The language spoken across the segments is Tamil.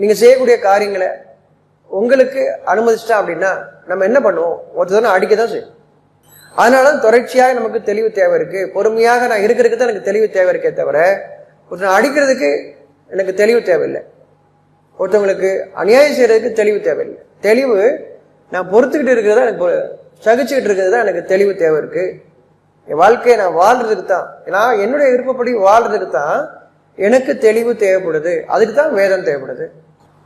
நீங்க செய்யக்கூடிய காரியங்களை உங்களுக்கு அனுமதிச்சிட்டா அப்படின்னா நம்ம என்ன பண்ணுவோம்? ஒருத்தர் அடிக்க தான் செய்யும். அதனால தான் தொடர்ச்சியாக நமக்கு தெளிவு தேவை இருக்கு. பொறுமையாக நான் இருக்கிறதுக்கு தான் எனக்கு தெளிவு தேவை இருக்கே தவிர ஒருத்தர் அடிக்கிறதுக்கு எனக்கு தெளிவு தேவையில்லை. ஒருத்தவங்களுக்கு அநியாயம் செய்யறதுக்கு தெளிவு தேவையில்லை. தெளிவு நான் பொறுத்துக்கிட்டு இருக்கிறதா எனக்கு சகிச்சுக்கிட்டு இருக்கிறது தான் எனக்கு தெளிவு தேவை இருக்கு. என் வாழ்க்கையை நான் வாழ்றதுக்கு தான் நான் என்னுடைய விருப்பப்படி வாழ்றதுக்கு தான் எனக்கு தெளிவு தேவைப்படுது. அதுக்கு தான் வேதம் தேவைப்படுது.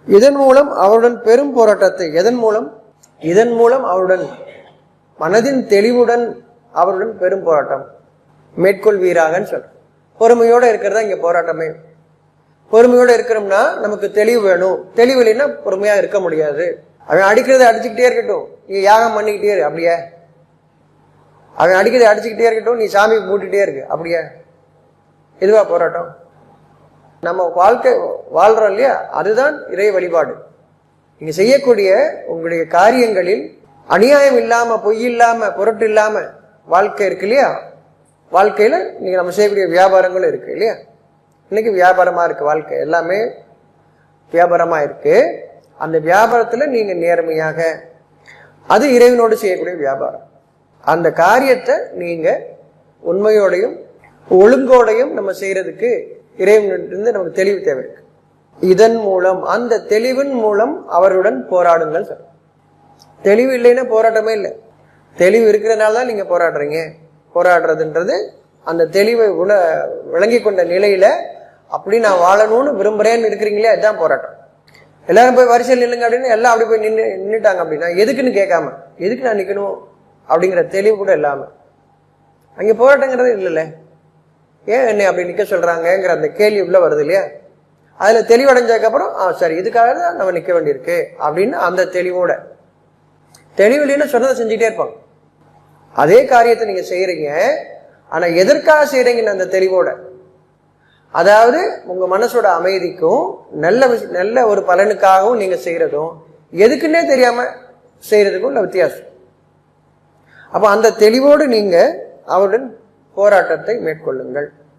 இதன் மூலம் அவருடன் பெரும் போராட்டத்தை எதன் மூலம்? இதன் மூலம் அவருடன் மனதின் தெளிவுடன் அவருடன் பெரும் போராட்டம். மேற்கொள்வீராகன்னு சொல்ற பொறுமையோட இருக்கிறதா இங்க போராட்டமே? பொறுமையோட இருக்கிறோம்னா நமக்கு தெளிவு வேணும். தெளிவு இல்லைன்னா பொறுமையா இருக்க முடியாது. அவன் அடிக்கிறத அடிச்சுக்கிட்டே இருக்கட்டும். நீ யாகம் பண்ணிக்கிட்டே இரு அப்படியே. அவன் அடிக்கிறதை அடிச்சுக்கிட்டே இருக்கட்டும். நீ சாமி மூட்டிகிட்டே இருக்கு அப்படியே. இதுவா போராட்டம்? நம்ம வாழ்க்கை வாழ்றோம் இல்லையா? அதுதான் இறை வழிபாடு. நீங்க செய்யக்கூடிய உங்களுடைய காரியங்களில் அநியாயம் இல்லாம பொய் இல்லாம பொருட்டு இல்லாம வாழ்க்கை இருக்கு இல்லையா? வாழ்க்கையில நீங்க நம்ம செய்யக்கூடிய வியாபாரங்களும் இருக்கு இல்லையா? இன்னைக்கு வியாபாரமா இருக்கு வாழ்க்கை. எல்லாமே வியாபாரமா இருக்கு. அந்த வியாபாரத்துல நீங்க நேர்மையாக அது இறைவனோடு செய்யக்கூடிய வியாபாரம். அந்த காரியத்தை நீங்க உண்மையோடையும் ஒழுங்கோடையும் நம்ம செய்யறதுக்கு இறைவனிலிருந்து நமக்கு தெளிவு தேவை இருக்கு இதன் மூலம் அந்த தெளிவின் மூலம் அவருடன் போராடுங்கள் சார். தெளிவு இல்லைன்னா போராட்டமே இல்லை. தெளிவு இருக்கிறதுனால தான் நீங்க போராடுறீங்க. போராடுறதுன்றது அந்த தெளிவை உண விளங்கி கொண்ட நிலையில அப்படி நான் வாழணும்னு விரும்புறேன்னு இருக்கிறீங்களே அதுதான் போராட்டம். எல்லாரும் போய் வரிசையில் நில்லுங்க அப்படின்னு எல்லாம் அப்படி போய் நின்று நின்றுட்டாங்க அப்படின்னா எதுக்குன்னு கேட்காம எதுக்கு நான் நிக்கணும் அப்படிங்கிற தெளிவு கூட இல்லாம. அங்க போராட்டங்கிறது இல்லைல்ல. ஏன் என்னை அப்படி நிற்க சொல்கிறாங்கங்கிற அந்த கேள்வி உள்ள வருது இல்லையா? அதில் தெளிவடைஞ்சதுக்கப்புறம் ஆ சரி இதுக்காக தான் நம்ம நிற்க வேண்டியிருக்கு. அப்படின்னு அந்த தெளிவோட. தெளிவு இல்லைன்னு சொன்னதை செஞ்சுட்டே இருப்பாங்க. அதே காரியத்தை நீங்கள் செய்கிறீங்க ஆனால் எதற்காக செய்கிறீங்கன்னு அந்த தெளிவோட. அதாவது உங்கள் மனசோட அமைதிக்கும் நல்ல விஷ- நல்ல ஒரு பலனுக்காகவும் நீங்கள் செய்கிறதும் எதுக்குன்னே தெரியாமல் செய்கிறதுக்கும் உள்ள வித்தியாசம். அப்போ அந்த தெளிவோடு நீங்கள் அவருடன் போராட்டத்தை மேற்கொள்ளுங்கள்.